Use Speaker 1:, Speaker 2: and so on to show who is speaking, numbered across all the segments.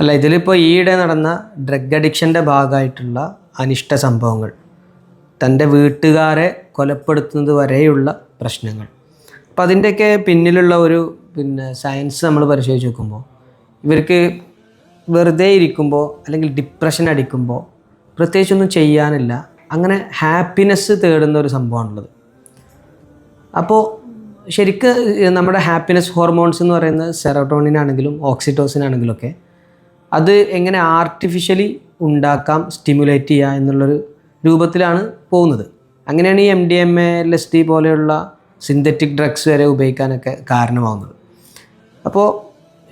Speaker 1: അല്ല ഇതിലിപ്പോൾ ഈയിടെ നടന്ന ഡ്രഗ് അഡിക്ഷന്റെ ഭാഗമായിട്ടുള്ള അനിഷ്ട സംഭവങ്ങൾ തന്റെ വീട്ടുകാരെ കൊലപ്പെടുത്തുന്നത് വരെയുള്ള പ്രശ്നങ്ങൾ. അപ്പം അതിന്റെയൊക്കെ പിന്നിലുള്ള ഒരു പിന്നെ സയൻസ് നമ്മൾ പരിശോധിച്ച് നോക്കുമ്പോൾ ഇവർക്ക് വെറുതെ ഇരിക്കുമ്പോൾ അല്ലെങ്കിൽ ഡിപ്രഷൻ അടിക്കുമ്പോൾ പ്രത്യേകിച്ചൊന്നും ചെയ്യാനില്ല അങ്ങനെ ഹാപ്പിനെസ് തേടുന്ന ഒരു സംഭവമാണുള്ളത്. അപ്പോൾ ശരിക്ക് നമ്മുടെ ഹാപ്പിനെസ് ഹോർമോൺസ് എന്ന് പറയുന്നത് സെറോട്ടോണിൻ ആണെങ്കിലും ആണെങ്കിലും ഒക്കെ അത് എങ്ങനെ ആർട്ടിഫിഷ്യലി ഉണ്ടാക്കാം സ്റ്റിമുലേറ്റ് ചെയ്യുക എന്നുള്ളൊരു രൂപത്തിലാണ് പോകുന്നത്. അങ്ങനെയാണ് ഈ M D M A L S D പോലെയുള്ള സിന്തറ്റിക് ഡ്രഗ്സ് വരെ ഉപയോഗിക്കാനൊക്കെ കാരണമാകുന്നത് അപ്പോൾ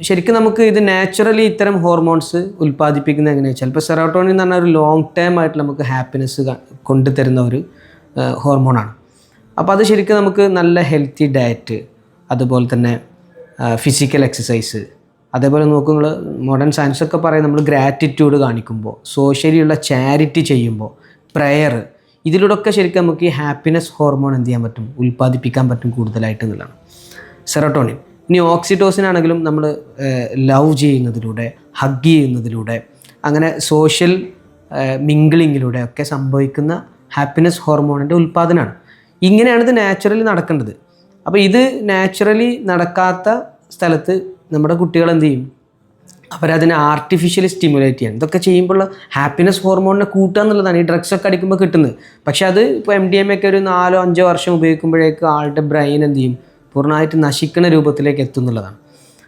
Speaker 1: ശരിക്കും നമുക്ക് ഇത് നാച്ചുറലി ഇത്തരം ഹോർമോൺസ് ഉൽപ്പാദിപ്പിക്കുന്നത് എങ്ങനെയാണ് ചിലപ്പോൾ സെറോട്ടോണിൻ എന്ന് പറഞ്ഞാൽ ഒരു ലോങ് ടേം ആയിട്ട് നമുക്ക് ഹാപ്പിനെസ് കൊണ്ടുതരുന്ന ഒരു ഹോർമോണാണ് അപ്പോൾ അത് ശരിക്കും നമുക്ക് നല്ല ഹെൽത്തി ഡയറ്റ് അതുപോലെ തന്നെ ഫിസിക്കൽ എക്സസൈസ് അതേപോലെ നോക്കുക നിങ്ങൾ മോഡേൺ സയൻസ് ഒക്കെ പറയും നമ്മൾ ഗ്രാറ്റിറ്റ്യൂഡ് കാണിക്കുമ്പോൾ സോഷ്യലിയുള്ള ചാരിറ്റി ചെയ്യുമ്പോൾ പ്രെയർ ഇതിലൂടെയൊക്കെ ശരിക്കും നമുക്ക് ഈ ഹാപ്പിനെസ് ഹോർമോൺ എന്ത് ചെയ്യാൻ പറ്റും? ഉൽപ്പാദിപ്പിക്കാൻ പറ്റും കൂടുതലായിട്ട് എന്നുള്ളതാണ്. സെറട്ടോണിൻ ഇനി ഓക്സിറ്റോസിൻ ആണെങ്കിലും നമ്മൾ ലവ് ചെയ്യുന്നതിലൂടെ ഹഗ് ചെയ്യുന്നതിലൂടെ അങ്ങനെ സോഷ്യൽ മിങ്കിളിങ്ങിലൂടെ ഒക്കെ സംഭവിക്കുന്ന ഹാപ്പിനെസ് ഹോർമോണിന്റെ ഉൽപ്പാദനമാണ്. ഇങ്ങനെയാണ് ഇത് നാച്ചുറലി നടക്കേണ്ടത്. അപ്പോൾ ഇത് നാച്ചുറലി നടക്കാത്ത സ്ഥലത്ത് നമ്മുടെ കുട്ടികൾ എന്ത് ചെയ്യും? അവരതിനെ ആർട്ടിഫിഷ്യലി സ്റ്റിമുലേറ്റ് ചെയ്യാൻ. ഇതൊക്കെ ചെയ്യുമ്പോൾ ഹാപ്പിനെസ് ഹോർമോണിനെ കൂട്ടുക എന്നുള്ളതാണ്. ഈ ഡ്രഗ്സ് ഒക്കെ അടിക്കുമ്പോൾ കിട്ടുന്നത്. പക്ഷേ അത് ഇപ്പോൾ എം ഡി എം ഒക്കെ ഒരു നാലോ അഞ്ചോ വർഷം ഉപയോഗിക്കുമ്പോഴേക്ക് ആളുടെ ബ്രെയിൻ എന്ത് ചെയ്യും? പൂർണമായിട്ട് നശിക്കുന്ന രൂപത്തിലേക്ക് എത്തും എന്നുള്ളതാണ്.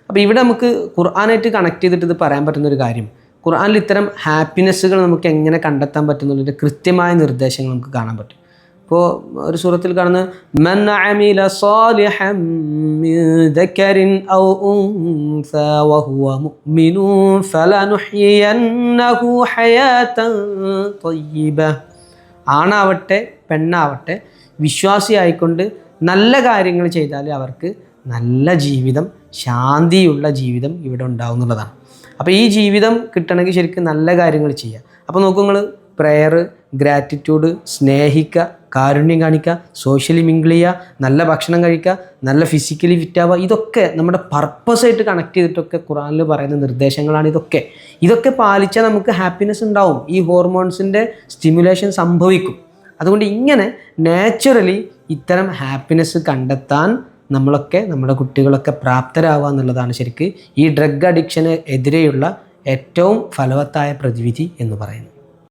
Speaker 1: അപ്പോൾ ഇവിടെ നമുക്ക് ഖുർആാനായിട്ട് കണക്ട് ചെയ്തിട്ട് ഇത് പറയാൻ പറ്റുന്ന ഒരു കാര്യം. ഖുർആാനിൽ ഇത്തരം ഹാപ്പിനെസ്സുകൾ നമുക്ക് എങ്ങനെ കണ്ടെത്താൻ പറ്റുന്നുള്ളതിന്റെ കൃത്യമായ നിർദ്ദേശങ്ങൾ നമുക്ക് കാണാൻ പറ്റും. ഇപ്പോൾ ഒരു സൂറത്തിൽ കാണുന്ന മൻ ആണാവട്ടെ പെണ്ണാവട്ടെ വിശ്വാസിയായിക്കൊണ്ട് നല്ല കാര്യങ്ങൾ ചെയ്താൽ അവർക്ക് നല്ല ജീവിതം ശാന്തിയുള്ള ജീവിതം ഇവിടെ ഉണ്ടാവുന്നുള്ളതാണ്. അപ്പോൾ ഈ ജീവിതം കിട്ടണമെങ്കിൽ ശരിക്കും നല്ല കാര്യങ്ങൾ ചെയ്യുക. അപ്പോൾ നോക്കൂ നിങ്ങൾ പ്രെയർ ഗ്രാറ്റിറ്റ്യൂഡ് സ്നേഹിക്കുക കാരുണ്യം കാണിക്കുക സോഷ്യലി മിങ്കിൾ ചെയ്യുക നല്ല ഭക്ഷണം കഴിക്കുക നല്ല ഫിസിക്കലി ഫിറ്റ് ആവുക ഇതൊക്കെ നമ്മുടെ പർപ്പസായിട്ട് കണക്ട് ചെയ്തിട്ടൊക്കെ ഖുറാനിൽ പറയുന്ന നിർദ്ദേശങ്ങളാണ് ഇതൊക്കെ. ഇതൊക്കെ പാലിച്ചാൽ നമുക്ക് ഹാപ്പിനെസ് ഉണ്ടാവും. ഈ ഹോർമോൺസിന്റെ സ്റ്റിമുലേഷൻ സംഭവിക്കും. അതുകൊണ്ട് ഇങ്ങനെ നാച്ചുറലി ഇത്തരം ഹാപ്പിനെസ് കണ്ടെത്താൻ നമ്മളൊക്കെ നമ്മുടെ കുട്ടികളൊക്കെ പ്രാപ്തരാവുക എന്നുള്ളതാണ് ശരിക്ക് ഈ ഡ്രഗ് അഡിക്ഷന് എതിരെയുള്ള ഏറ്റവും ഫലവത്തായ പ്രതിവിധി എന്ന് പറയുന്നത്.